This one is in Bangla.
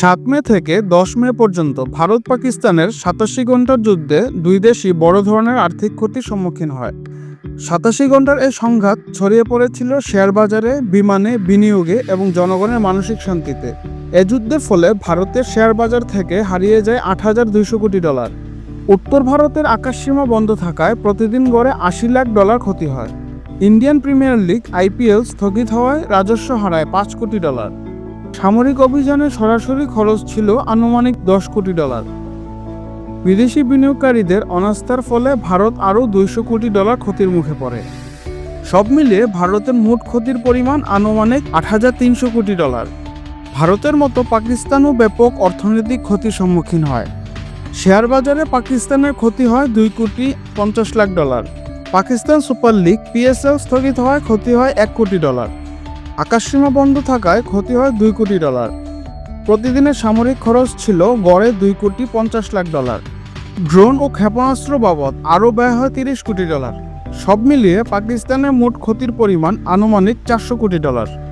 সাত মে থেকে দশ মে পর্যন্ত ভারত পাকিস্তানের সাতাশি ঘণ্টার যুদ্ধে দুই দেশই বড় ধরনের আর্থিক ক্ষতির সম্মুখীন হয়। সাতাশি ঘণ্টার এই সংঘাত ছড়িয়ে পড়েছিল শেয়ার বাজারে, বিমানে, বিনিয়োগে এবং জনগণের মানসিক শান্তিতে। এ যুদ্ধের ফলে ভারতের শেয়ার বাজার থেকে হারিয়ে যায় আট হাজার দুইশো কোটি ডলার। উত্তর ভারতের আকাশসীমা বন্ধ থাকায় প্রতিদিন গড়ে আশি লাখ ডলার ক্ষতি হয়। ইন্ডিয়ান প্রিমিয়ার লিগ আইপিএল স্থগিত হওয়ায় রাজস্ব হারায় পাঁচ কোটি ডলার। সামরিক অভিযানে সরাসরি খরচ ছিল আনুমানিক দশ কোটি ডলার। বিদেশি বিনিয়োগকারীদের অনাস্থার ফলে ভারত আরও দুইশো কোটি ডলার ক্ষতির মুখে পড়ে। সব মিলিয়ে ভারতের মোট ক্ষতির পরিমাণ আনুমানিক আট হাজার তিনশো কোটি ডলার। ভারতের মতো পাকিস্তানও ব্যাপক অর্থনৈতিক ক্ষতির সম্মুখীন হয়। শেয়ার বাজারে পাকিস্তানের ক্ষতি হয় দুই কোটি পঞ্চাশ lakh dollar. Pakistan super league PSL স্থগিত হয় ক্ষতি হয় এক কোটি ডলার। আকাশসীমা বন্ধ থাকায় ক্ষতি হয় দুই কোটি ডলার। প্রতিদিনের সামরিক খরচ ছিল গড়ে দুই কোটি পঞ্চাশ লাখ ডলার। ড্রোন ও ক্ষেপণাস্ত্র বাবদ আরও ব্যয় হয় তিরিশ কোটি ডলার। সব মিলিয়ে পাকিস্তানের মোট ক্ষতির পরিমাণ আনুমানিক চারশো কোটি ডলার।